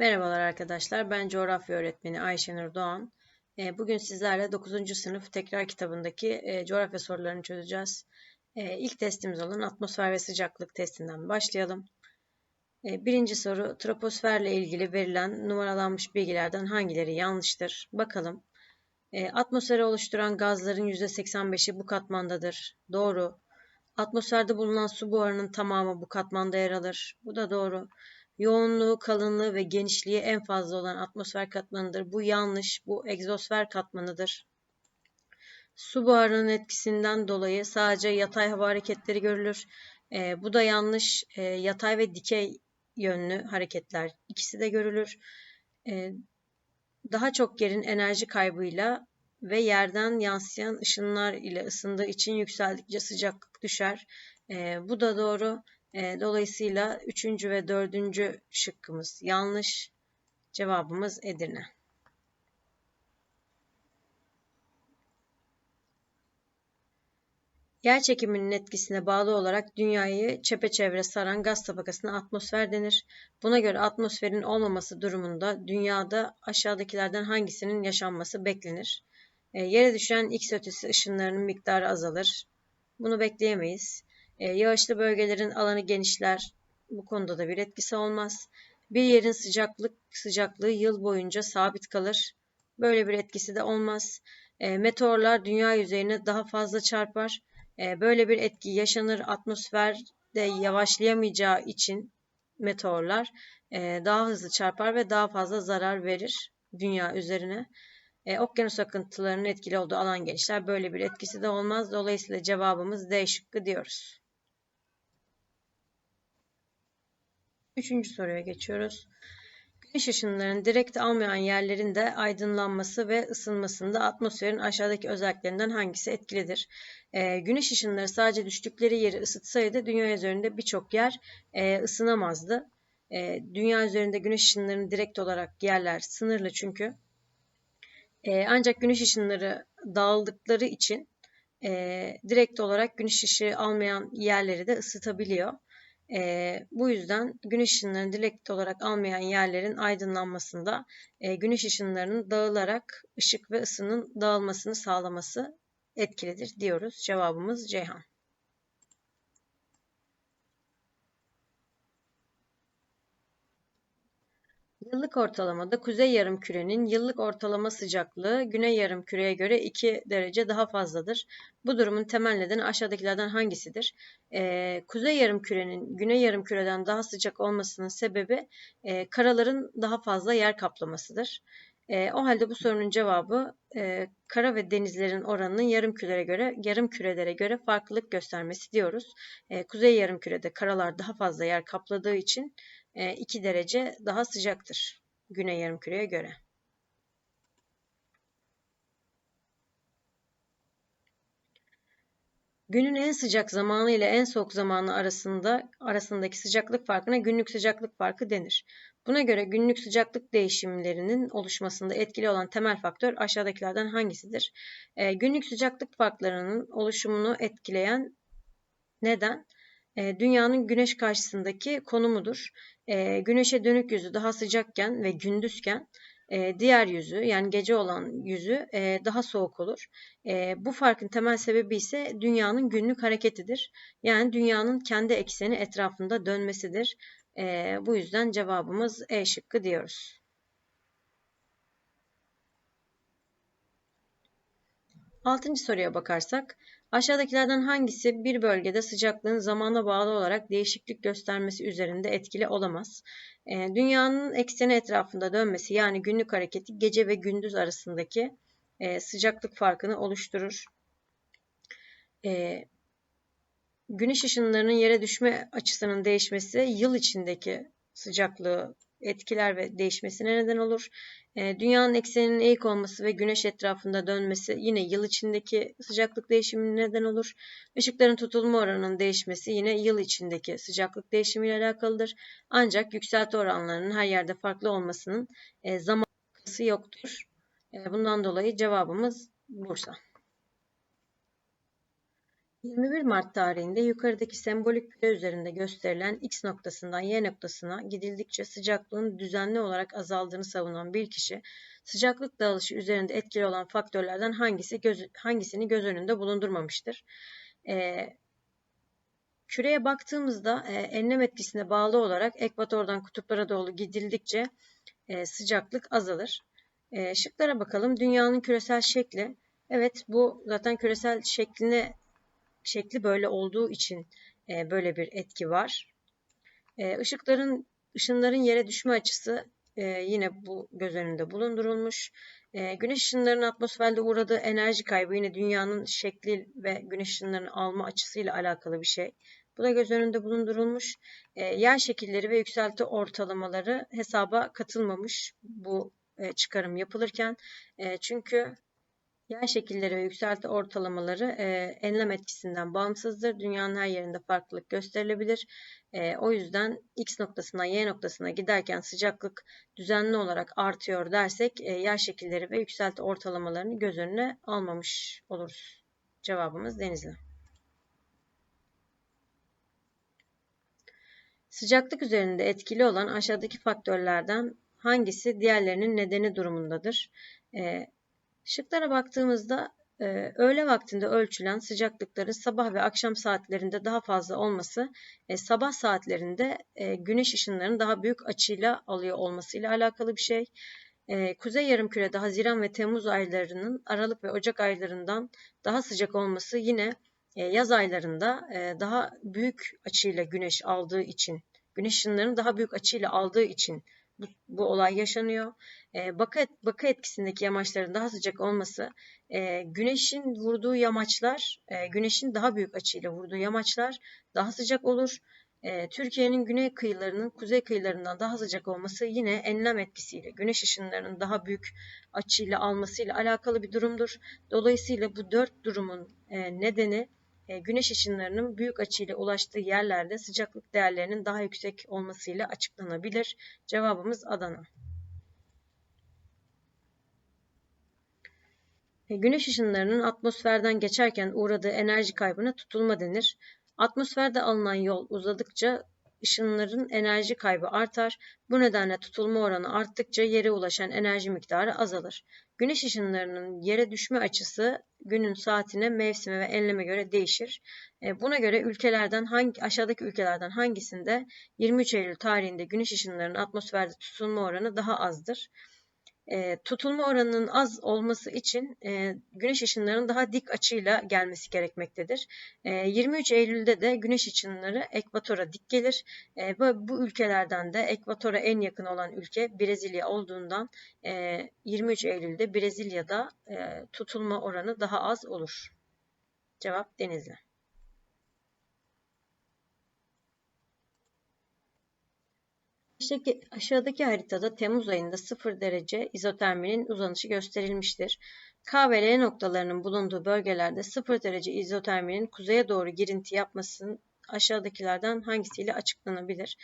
Merhabalar arkadaşlar, ben coğrafya öğretmeni Ayşenur Doğan. Ee, Bugün sizlerle 9. sınıf tekrar kitabındaki e, coğrafya sorularını çözeceğiz. Ee, İlk testimiz olan atmosfer ve sıcaklık testinden başlayalım. Ee, Birinci soru, troposferle ilgili verilen numaralanmış bilgilerden hangileri yanlıştır? Bakalım. Atmosferi oluşturan gazların %85'i bu katmandadır. Doğru. Atmosferde bulunan su buharının tamamı bu katmanda yer alır. Bu da doğru. Yoğunluğu, kalınlığı ve genişliği en fazla olan atmosfer katmanıdır. Bu yanlış. Bu egzosfer katmanıdır. Su buharının etkisinden dolayı sadece yatay hava hareketleri görülür. E, bu da yanlış. E, yatay ve dikey yönlü hareketler ikisi de görülür. E, daha çok yerin enerji kaybıyla ve yerden yansıyan ışınlar ile ısındığı için yükseldikçe sıcaklık düşer. E, bu da doğru. E, dolayısıyla üçüncü ve dördüncü şıkkımız yanlış. Cevabımız Edirne. Yer çekiminin etkisine bağlı olarak dünyayı çepeçevre saran gaz tabakasına atmosfer denir. Buna göre atmosferin olmaması durumunda dünyada aşağıdakilerden hangisinin yaşanması beklenir? E, yere düşen X ötesi ışınlarının miktarı azalır. Bunu bekleyemeyiz. E, yağışlı bölgelerin alanı genişler. Bu konuda da bir etkisi olmaz. Bir yerin sıcaklık sıcaklığı yıl boyunca sabit kalır. Böyle bir etkisi de olmaz. E, meteorlar dünya yüzeyine daha fazla çarpar. E, böyle bir etki yaşanır. Atmosferde yavaşlayamayacağı için meteorlar daha hızlı çarpar ve daha fazla zarar verir dünya üzerine. E, okyanus akıntılarının etkili olduğu alan genişler. Böyle bir etkisi de olmaz. Dolayısıyla cevabımız D şıkkı diyoruz. Üçüncü soruya geçiyoruz. Güneş ışınlarının direkt almayan yerlerin de aydınlanması ve ısınmasında atmosferin aşağıdaki özelliklerinden hangisi etkilidir? Ee, güneş ışınları sadece düştükleri yeri ısıtsaydı dünya üzerinde birçok yer e, ısınamazdı. E, dünya üzerinde güneş ışınlarının direkt olarak yerler sınırlı çünkü. E, ancak güneş ışınları dağıldıkları için e, direkt olarak güneş ışığı almayan yerleri de ısıtabiliyor. E, bu yüzden güneş ışınlarını direkt olarak almayan yerlerin aydınlanmasında e, güneş ışınlarının dağılarak ışık ve ısının dağılmasını sağlaması etkilidir diyoruz. Cevabımız Ceyhan. Yıllık ortalamada kuzey yarımkürenin yıllık ortalama sıcaklığı güney yarımküreye göre 2 derece daha fazladır. Bu durumun temel nedeni aşağıdakilerden hangisidir? Ee, kuzey yarımkürenin güney yarımküreden daha sıcak olmasının sebebi e, karaların daha fazla yer kaplamasıdır. E, o halde bu sorunun cevabı e, kara ve denizlerin oranının yarım kürelere göre yarım kürelere göre farklılık göstermesi diyoruz. E, kuzey yarım kürede karalar daha fazla yer kapladığı için 2 e, derece daha sıcaktır güney yarımküreye göre. Günün en sıcak zamanı ile en soğuk zamanı arasında arasındaki sıcaklık farkına günlük sıcaklık farkı denir. Buna göre günlük sıcaklık değişimlerinin oluşmasında etkili olan temel faktör aşağıdakilerden hangisidir? E, günlük sıcaklık farklarının oluşumunu etkileyen neden? E, dünyanın güneş karşısındaki konumudur. E, güneşe dönük yüzü daha sıcakken ve gündüzken e, diğer yüzü yani gece olan yüzü e, daha soğuk olur. E, bu farkın temel sebebi ise dünyanın günlük hareketidir. Yani dünyanın kendi ekseni etrafında dönmesidir. Bu yüzden cevabımız E şıkkı diyoruz. Altıncı soruya bakarsak, aşağıdakilerden hangisi bir bölgede sıcaklığın zamana bağlı olarak değişiklik göstermesi üzerinde etkili olamaz? E, dünyanın ekseni etrafında dönmesi yani günlük hareketi gece ve gündüz arasındaki e, sıcaklık farkını oluşturur. E, güneş ışınlarının yere düşme açısının değişmesi yıl içindeki sıcaklığı etkiler ve değişmesine neden olur. E, dünyanın ekseninin eğik olması ve güneş etrafında dönmesi yine yıl içindeki sıcaklık değişimine neden olur. Işıkların tutulma oranının değişmesi yine yıl içindeki sıcaklık değişimiyle alakalıdır. Ancak yükselti oranlarının her yerde farklı olmasının e, zaman yoktur. E, bundan dolayı cevabımız Bursa. 21 Mart tarihinde yukarıdaki sembolik küre üzerinde gösterilen X noktasından Y noktasına gidildikçe sıcaklığın düzenli olarak azaldığını savunan bir kişi, sıcaklık dağılışı üzerinde etkili olan faktörlerden hangisi göz, hangisini göz önünde bulundurmamıştır? Ee, küreye baktığımızda e, enlem etkisine bağlı olarak ekvatordan kutuplara doğru gidildikçe e, sıcaklık azalır. E, şıklara bakalım. Dünyanın küresel şekli. Evet bu zaten küresel şekline şekli böyle olduğu için e, böyle bir etki var. E, ışıkların ışınların yere düşme açısı e, yine bu göz önünde bulundurulmuş. E, güneş ışınlarının atmosferde uğradığı enerji kaybı yine dünyanın şekli ve güneş ışınlarının alma açısıyla alakalı bir şey. Bu da göz önünde bulundurulmuş. E, yer şekilleri ve yükselti ortalamaları hesaba katılmamış bu e, çıkarım yapılırken. E, çünkü Yer şekilleri ve yükselti ortalamaları e, enlem etkisinden bağımsızdır. Dünyanın her yerinde farklılık gösterilebilir. E, o yüzden X noktasına Y noktasına giderken sıcaklık düzenli olarak artıyor dersek e, yer şekilleri ve yükselti ortalamalarını göz önüne almamış oluruz. Cevabımız Denizli. Sıcaklık üzerinde etkili olan aşağıdaki faktörlerden hangisi diğerlerinin nedeni durumundadır? E, Şıklara baktığımızda e, öğle vaktinde ölçülen sıcaklıkların sabah ve akşam saatlerinde daha fazla olması, e, sabah saatlerinde e, güneş ışınlarının daha büyük açıyla alıyor olmasıyla alakalı bir şey. E, Kuzey Yarımküre'de Haziran ve Temmuz aylarının Aralık ve Ocak aylarından daha sıcak olması yine e, yaz aylarında daha büyük açıyla güneş aldığı için, güneş ışınlarının daha büyük açıyla aldığı için bu, bu olay yaşanıyor. E, bakı, bakı etkisindeki yamaçların daha sıcak olması, e, güneşin vurduğu yamaçlar, e, güneşin daha büyük açıyla vurduğu yamaçlar daha sıcak olur. E, Türkiye'nin güney kıyılarının kuzey kıyılarından daha sıcak olması yine enlem etkisiyle, güneş ışınlarının daha büyük açıyla almasıyla alakalı bir durumdur. Dolayısıyla bu dört durumun e, nedeni güneş ışınlarının büyük açıyla ulaştığı yerlerde sıcaklık değerlerinin daha yüksek olmasıyla açıklanabilir. Cevabımız Adana. E, güneş ışınlarının atmosferden geçerken uğradığı enerji kaybına tutulma denir. Atmosferde alınan yol uzadıkça ışınların enerji kaybı artar. Bu nedenle tutulma oranı arttıkça yere ulaşan enerji miktarı azalır. Güneş ışınlarının yere düşme açısı günün saatine, mevsime ve enleme göre değişir. E, buna göre ülkelerden hangi aşağıdaki ülkelerden hangisinde 23 Eylül tarihinde güneş ışınlarının atmosferde tutulma oranı daha azdır? E, tutulma oranının az olması için e, güneş ışınlarının daha dik açıyla gelmesi gerekmektedir. E, 23 Eylül'de de güneş ışınları ekvatora dik gelir. E, bu, bu ülkelerden de ekvatora en yakın olan ülke Brezilya olduğundan e, 23 Eylül'de Brezilya'da e, tutulma oranı daha az olur. Cevap Denizli. Aşağıdaki, haritada Temmuz ayında 0 derece izoterminin uzanışı gösterilmiştir. K ve L noktalarının bulunduğu bölgelerde 0 derece izoterminin kuzeye doğru girinti yapmasının aşağıdakilerden hangisiyle açıklanabilir?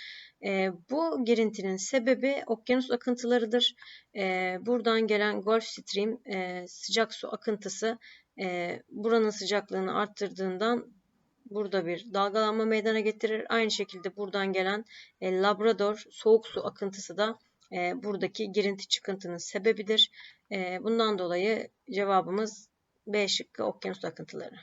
E, bu girintinin sebebi okyanus akıntılarıdır. E, buradan gelen Gulf Stream e, sıcak su akıntısı e, buranın sıcaklığını arttırdığından burada bir dalgalanma meydana getirir. Aynı şekilde buradan gelen e, Labrador soğuk su akıntısı da e, buradaki girinti çıkıntının sebebidir. E, bundan dolayı cevabımız B şıkkı okyanus akıntıları.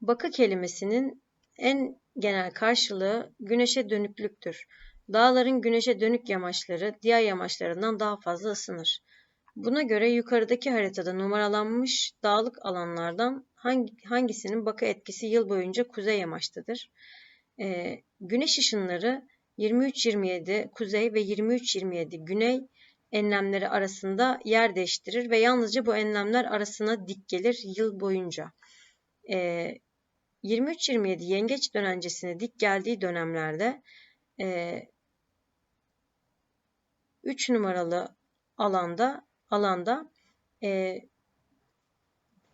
Bakı kelimesinin en genel karşılığı güneşe dönüklüktür. Dağların güneşe dönük yamaçları diğer yamaçlarından daha fazla ısınır. Buna göre yukarıdaki haritada numaralanmış dağlık alanlardan hangi, hangisinin bakı etkisi yıl boyunca kuzey yamaçtadır? Ee, güneş ışınları 23-27 kuzey ve 23-27 güney enlemleri arasında yer değiştirir ve yalnızca bu enlemler arasına dik gelir yıl boyunca. Ee, 23-27 yengeç dönencesine dik geldiği dönemlerde e, 3 numaralı alanda alanda e,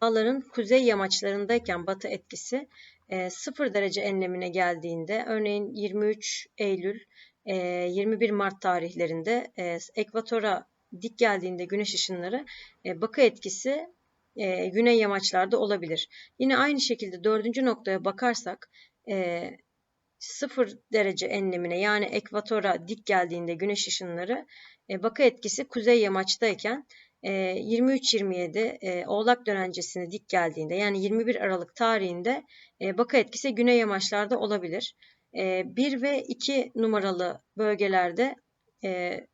dağların kuzey yamaçlarındayken batı etkisi e, 0 derece enlemine geldiğinde örneğin 23 Eylül e, 21 Mart tarihlerinde e, ekvatora dik geldiğinde güneş ışınları e, bakı etkisi e, güney yamaçlarda olabilir. Yine aynı şekilde dördüncü noktaya bakarsak e, 0 derece enlemine yani ekvatora dik geldiğinde güneş ışınları e, bakı etkisi kuzey yamaçtayken 23-27 e, e, Oğlak dönencesine dik geldiğinde yani 21 Aralık tarihinde e, bakı etkisi güney yamaçlarda olabilir. 1 ve 2 numaralı bölgelerde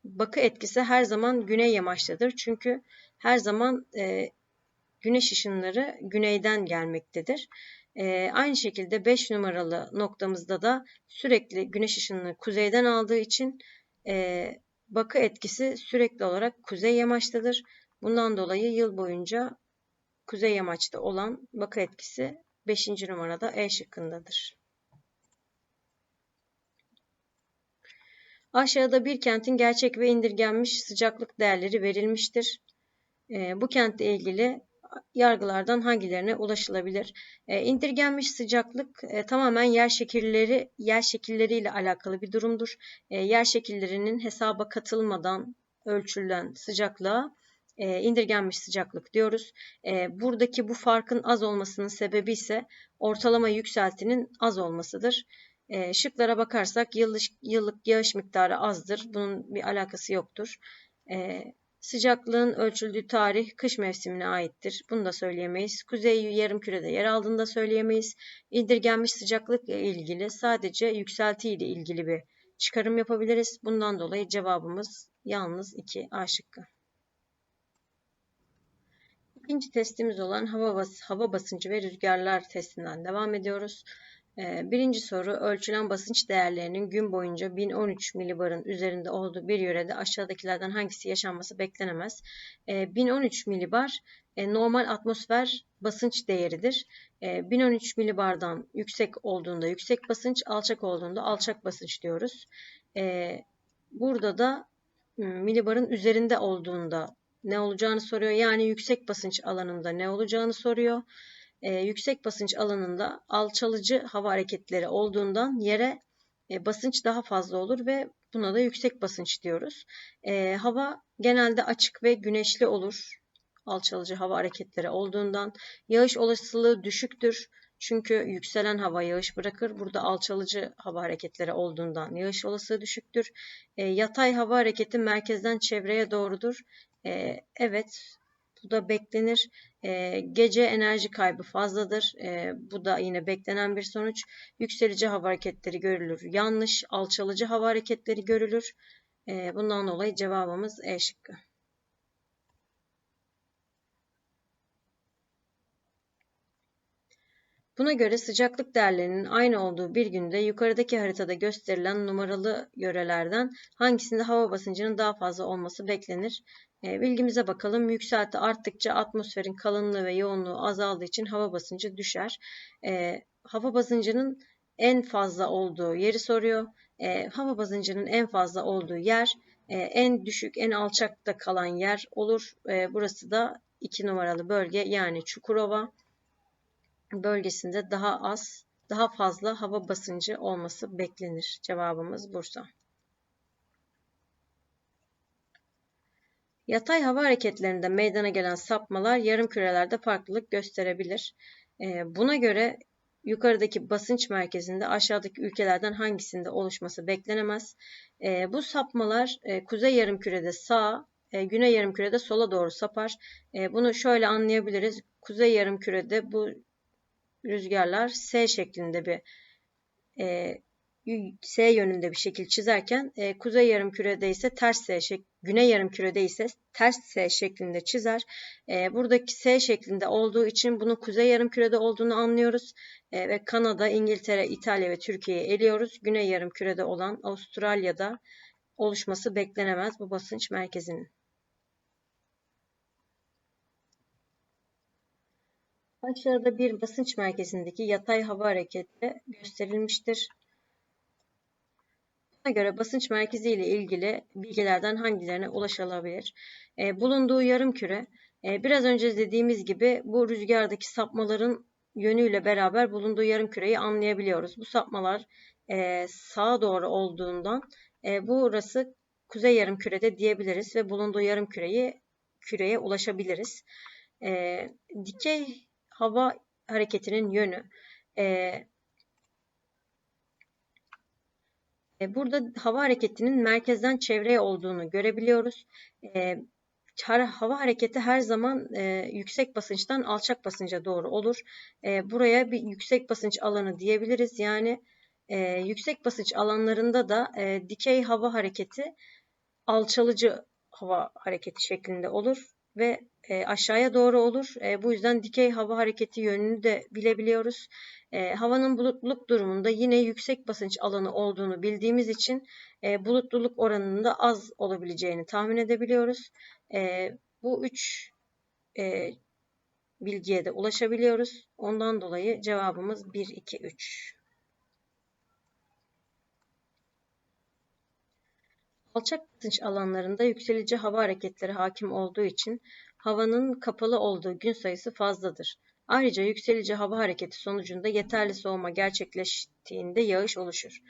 bakı etkisi her zaman güney yamaçtadır. Çünkü her zaman güneş ışınları güneyden gelmektedir. Aynı şekilde 5 numaralı noktamızda da sürekli güneş ışınını kuzeyden aldığı için bakı etkisi sürekli olarak kuzey yamaçtadır. Bundan dolayı yıl boyunca kuzey yamaçta olan bakı etkisi 5. numarada E şıkkındadır. Aşağıda bir kentin gerçek ve indirgenmiş sıcaklık değerleri verilmiştir. Ee, bu kentle ilgili yargılardan hangilerine ulaşılabilir? E, indirgenmiş sıcaklık e, tamamen yer şekilleri yer şekilleriyle alakalı bir durumdur. E, yer şekillerinin hesaba katılmadan ölçülen sıcaklığa e, indirgenmiş sıcaklık diyoruz. E, buradaki bu farkın az olmasının sebebi ise ortalama yükseltinin az olmasıdır. E, şıklara bakarsak yıllık, yıllık yağış miktarı azdır. Bunun bir alakası yoktur. E, sıcaklığın ölçüldüğü tarih kış mevsimine aittir. Bunu da söyleyemeyiz. Kuzey yarım kürede yer aldığını da söyleyemeyiz. İndirgenmiş sıcaklıkla ilgili sadece yükselti ile ilgili bir çıkarım yapabiliriz. Bundan dolayı cevabımız yalnız 2 A şıkkı. İkinci testimiz olan hava, bas hava basıncı ve rüzgarlar testinden devam ediyoruz. Ee, birinci soru ölçülen basınç değerlerinin gün boyunca 1013 milibarın üzerinde olduğu bir yörede aşağıdakilerden hangisi yaşanması beklenemez. 1013 ee, milibar e, normal atmosfer basınç değeridir. 1013 ee, milibardan yüksek olduğunda yüksek basınç, alçak olduğunda alçak basınç diyoruz. Burada da milibarın üzerinde olduğunda ne olacağını soruyor. Yani yüksek basınç alanında ne olacağını soruyor. E, yüksek basınç alanında alçalıcı hava hareketleri olduğundan yere e, basınç daha fazla olur ve buna da yüksek basınç diyoruz. E, hava genelde açık ve güneşli olur. Alçalıcı hava hareketleri olduğundan yağış olasılığı düşüktür. Çünkü yükselen hava yağış bırakır. Burada alçalıcı hava hareketleri olduğundan yağış olasılığı düşüktür. E, yatay hava hareketi merkezden çevreye doğrudur. E, evet bu da beklenir. E, gece enerji kaybı fazladır. E, bu da yine beklenen bir sonuç. Yükselici hava hareketleri görülür. Yanlış. Alçalıcı hava hareketleri görülür. E, bundan dolayı cevabımız E şıkkı. Buna göre sıcaklık değerlerinin aynı olduğu bir günde yukarıdaki haritada gösterilen numaralı yörelerden hangisinde hava basıncının daha fazla olması beklenir? E, bilgimize bakalım. Yükselti arttıkça atmosferin kalınlığı ve yoğunluğu azaldığı için hava basıncı düşer. E, hava basıncının en fazla olduğu yeri soruyor. E, hava basıncının en fazla olduğu yer en düşük, en alçakta kalan yer olur. Burası da 2 numaralı bölge yani Çukurova bölgesinde daha az, daha fazla hava basıncı olması beklenir. Cevabımız Bursa. Yatay hava hareketlerinde meydana gelen sapmalar yarım kürelerde farklılık gösterebilir. Ee, buna göre yukarıdaki basınç merkezinde aşağıdaki ülkelerden hangisinde oluşması beklenemez. Ee, bu sapmalar e, kuzey yarım kürede sağa, e, güney yarım kürede sola doğru sapar. E, bunu şöyle anlayabiliriz. Kuzey yarım kürede bu rüzgarlar S şeklinde bir e, S yönünde bir şekil çizerken e, kuzey yarımkürede ise ters S şek güney yarımkürede ise ters S şeklinde çizer. E, buradaki S şeklinde olduğu için bunun kuzey yarımkürede olduğunu anlıyoruz e, ve Kanada, İngiltere, İtalya ve Türkiye'yi eliyoruz. Güney yarımkürede olan Avustralya'da oluşması beklenemez bu basınç merkezinin. Aşağıda bir basınç merkezindeki yatay hava hareketi gösterilmiştir. Buna göre basınç merkezi ile ilgili bilgilerden hangilerine ulaşılabilir? E, bulunduğu yarım küre, e, biraz önce dediğimiz gibi bu rüzgardaki sapmaların yönüyle beraber bulunduğu yarım küreyi anlayabiliyoruz. Bu sapmalar e, sağa doğru olduğundan e, burası kuzey yarım kürede diyebiliriz ve bulunduğu yarım küreyi küreye ulaşabiliriz. E, dikey hava hareketinin yönü e, e, Burada hava hareketinin merkezden çevreye olduğunu görebiliyoruz. Hava hareketi her zaman yüksek basınçtan alçak basınca doğru olur. Buraya bir yüksek basınç alanı diyebiliriz. Yani yüksek basınç alanlarında da dikey hava hareketi alçalıcı hava hareketi şeklinde olur ve e, aşağıya doğru olur. E, bu yüzden dikey hava hareketi yönünü de bilebiliyoruz. E, havanın bulutluluk durumunda yine yüksek basınç alanı olduğunu bildiğimiz için e, bulutluluk oranının da az olabileceğini tahmin edebiliyoruz. E, bu üç e, bilgiye de ulaşabiliyoruz. Ondan dolayı cevabımız 1, 2, 3. Alçak basınç alanlarında yükselici hava hareketleri hakim olduğu için havanın kapalı olduğu gün sayısı fazladır. Ayrıca yükselici hava hareketi sonucunda yeterli soğuma gerçekleştiğinde yağış oluşur.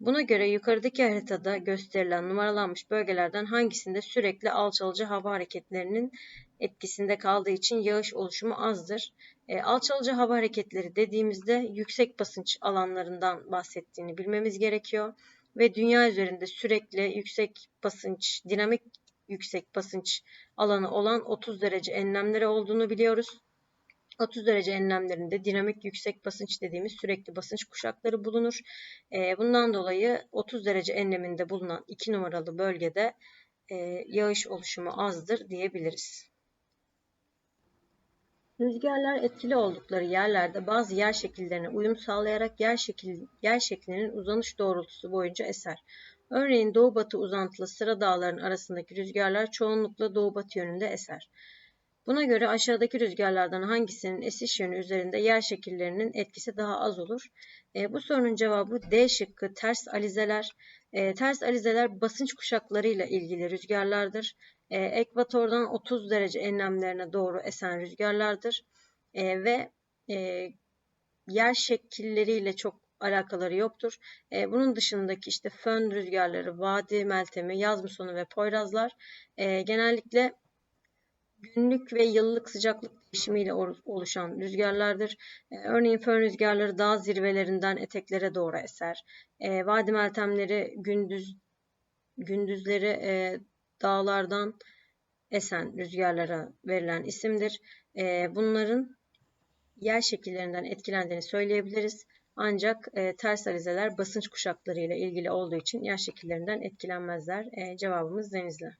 Buna göre yukarıdaki haritada gösterilen numaralanmış bölgelerden hangisinde sürekli alçalıcı hava hareketlerinin etkisinde kaldığı için yağış oluşumu azdır. E, alçalıcı hava hareketleri dediğimizde yüksek basınç alanlarından bahsettiğini bilmemiz gerekiyor ve dünya üzerinde sürekli yüksek basınç, dinamik yüksek basınç alanı olan 30 derece enlemleri olduğunu biliyoruz. 30 derece enlemlerinde dinamik yüksek basınç dediğimiz sürekli basınç kuşakları bulunur. Ee, bundan dolayı 30 derece enleminde bulunan 2 numaralı bölgede e, yağış oluşumu azdır diyebiliriz. Rüzgarlar etkili oldukları yerlerde bazı yer şekillerine uyum sağlayarak yer, şekil, yer şeklinin uzanış doğrultusu boyunca eser. Örneğin doğu-batı uzantılı sıra dağların arasındaki rüzgarlar çoğunlukla doğu-batı yönünde eser. Buna göre aşağıdaki rüzgarlardan hangisinin esiş yönü üzerinde yer şekillerinin etkisi daha az olur? E, bu sorunun cevabı D şıkkı ters alizeler. E, ters alizeler basınç kuşaklarıyla ilgili rüzgarlardır. E, ekvatordan 30 derece enlemlerine doğru esen rüzgarlardır. E, ve e, yer şekilleriyle çok alakaları yoktur. E, bunun dışındaki işte fön rüzgarları, vadi meltemi, yaz musonu ve poyrazlar e, genellikle günlük ve yıllık sıcaklık değişimiyle oluşan rüzgarlardır. E, örneğin fön rüzgarları dağ zirvelerinden eteklere doğru eser. E, vadi meltemleri gündüz gündüzleri e, dağlardan esen rüzgarlara verilen isimdir. E, bunların yer şekillerinden etkilendiğini söyleyebiliriz. Ancak e, ters alizeler basınç kuşakları ilgili olduğu için yer şekillerinden etkilenmezler. E, cevabımız Denizli.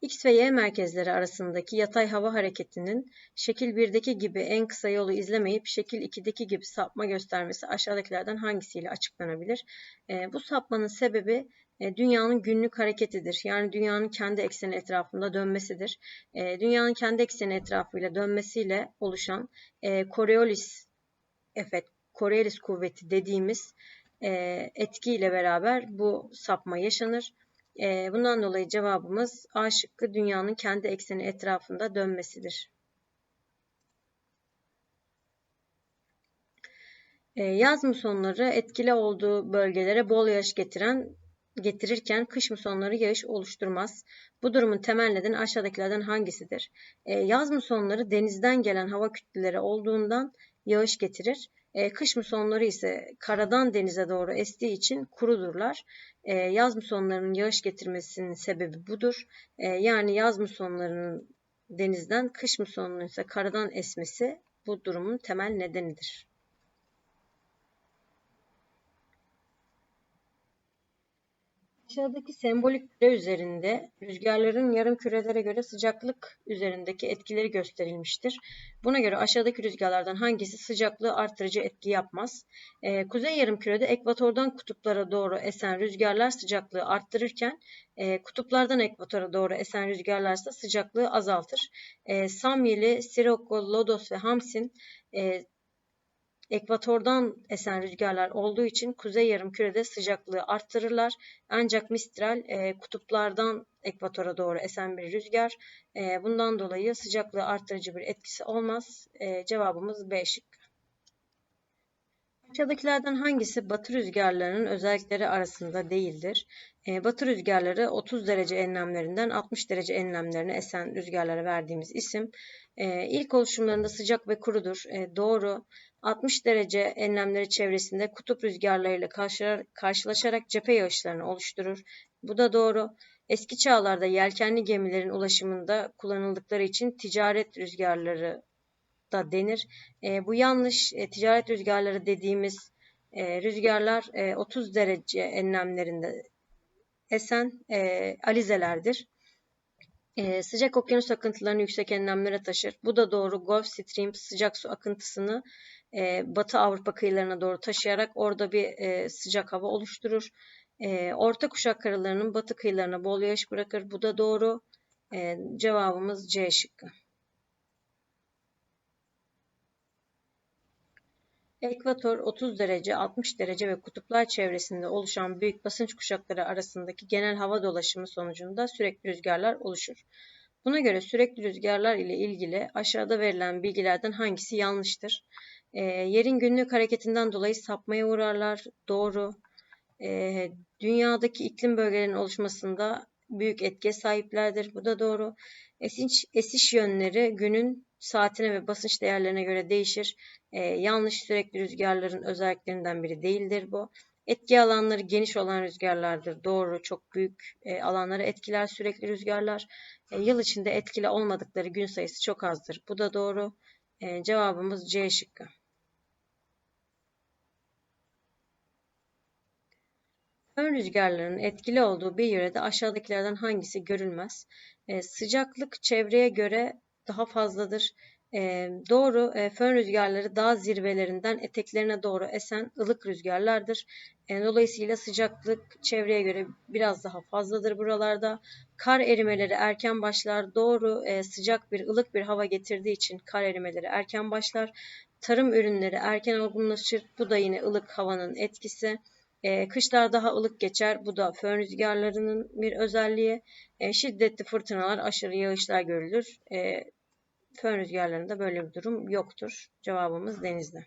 X ve Y merkezleri arasındaki yatay hava hareketinin şekil 1'deki gibi en kısa yolu izlemeyip şekil 2'deki gibi sapma göstermesi aşağıdakilerden hangisiyle açıklanabilir? E, bu sapmanın sebebi e, dünyanın günlük hareketidir. Yani dünyanın kendi ekseni etrafında dönmesidir. E, dünyanın kendi ekseni etrafıyla dönmesiyle oluşan e, Coriolis efekt, Coriolis kuvveti dediğimiz e, etkiyle beraber bu sapma yaşanır. Bundan dolayı cevabımız A şıkkı dünyanın kendi ekseni etrafında dönmesidir. Yaz musonları etkili olduğu bölgelere bol yağış getiren getirirken kış musonları yağış oluşturmaz. Bu durumun temel nedeni aşağıdakilerden hangisidir? Yaz musonları denizden gelen hava kütleleri olduğundan yağış getirir. E, kış musonları ise karadan denize doğru estiği için kurudurlar. E, yaz musonlarının yağış getirmesinin sebebi budur. E, yani yaz musonlarının denizden, kış musonunun ise karadan esmesi bu durumun temel nedenidir. Aşağıdaki sembolik küre üzerinde rüzgarların yarım kürelere göre sıcaklık üzerindeki etkileri gösterilmiştir. Buna göre aşağıdaki rüzgarlardan hangisi sıcaklığı artırıcı etki yapmaz? Ee, kuzey yarım kürede ekvatordan kutuplara doğru esen rüzgarlar sıcaklığı arttırırken e, kutuplardan ekvatora doğru esen rüzgarlar ise sıcaklığı azaltır. E, Samyeli, Sirocco, Lodos ve Hamsin e, Ekvatordan esen rüzgarlar olduğu için kuzey yarımkürede sıcaklığı arttırırlar. Ancak Mistral e, kutuplardan ekvatora doğru esen bir rüzgar. E, bundan dolayı sıcaklığı arttırıcı bir etkisi olmaz. E, cevabımız B şıkkı. Aşağıdakilerden hangisi batı rüzgarlarının özellikleri arasında değildir? E, batı rüzgarları 30 derece enlemlerinden 60 derece enlemlerine esen rüzgarlara verdiğimiz isim. E, ilk oluşumlarında sıcak ve kurudur. E, doğru. 60 derece enlemleri çevresinde kutup rüzgarlarıyla karşılaşarak cephe yağışlarını oluşturur. Bu da doğru. Eski çağlarda yelkenli gemilerin ulaşımında kullanıldıkları için ticaret rüzgarları da denir. E, bu yanlış. E, ticaret rüzgarları dediğimiz e, rüzgarlar e, 30 derece enlemlerinde esen e, alizelerdir. E, sıcak okyanus akıntılarını yüksek enlemlere taşır. Bu da doğru. Gulf Stream sıcak su akıntısını e, Batı Avrupa kıyılarına doğru taşıyarak orada bir e, sıcak hava oluşturur. E, orta kuşak karalarının batı kıyılarına bol yağış bırakır. Bu da doğru. E, cevabımız C şıkkı. Ekvator 30 derece, 60 derece ve kutuplar çevresinde oluşan büyük basınç kuşakları arasındaki genel hava dolaşımı sonucunda sürekli rüzgarlar oluşur. Buna göre sürekli rüzgarlar ile ilgili aşağıda verilen bilgilerden hangisi yanlıştır? E, yerin günlük hareketinden dolayı sapmaya uğrarlar. Doğru. E, dünyadaki iklim bölgelerinin oluşmasında büyük etkiye sahiplerdir. Bu da doğru. Esiş, esiş yönleri günün saatine ve basınç değerlerine göre değişir. E, yanlış sürekli rüzgarların özelliklerinden biri değildir bu. Etki alanları geniş olan rüzgarlardır. Doğru, çok büyük e, alanları etkiler sürekli rüzgarlar. E, yıl içinde etkili olmadıkları gün sayısı çok azdır. Bu da doğru. E, cevabımız C şıkkı. Ön rüzgarların etkili olduğu bir yörede aşağıdakilerden hangisi görülmez? E, sıcaklık çevreye göre daha fazladır. E, doğru, e, fön rüzgarları dağ zirvelerinden eteklerine doğru esen ılık rüzgarlardır. E, dolayısıyla sıcaklık çevreye göre biraz daha fazladır buralarda. Kar erimeleri erken başlar. Doğru, e, sıcak bir ılık bir hava getirdiği için kar erimeleri erken başlar. Tarım ürünleri erken olgunlaşır. Bu da yine ılık havanın etkisi. E, kışlar daha ılık geçer. Bu da fön rüzgarlarının bir özelliği. E, şiddetli fırtınalar, aşırı yağışlar görülür. E, fön rüzgarlarında böyle bir durum yoktur. Cevabımız denizde.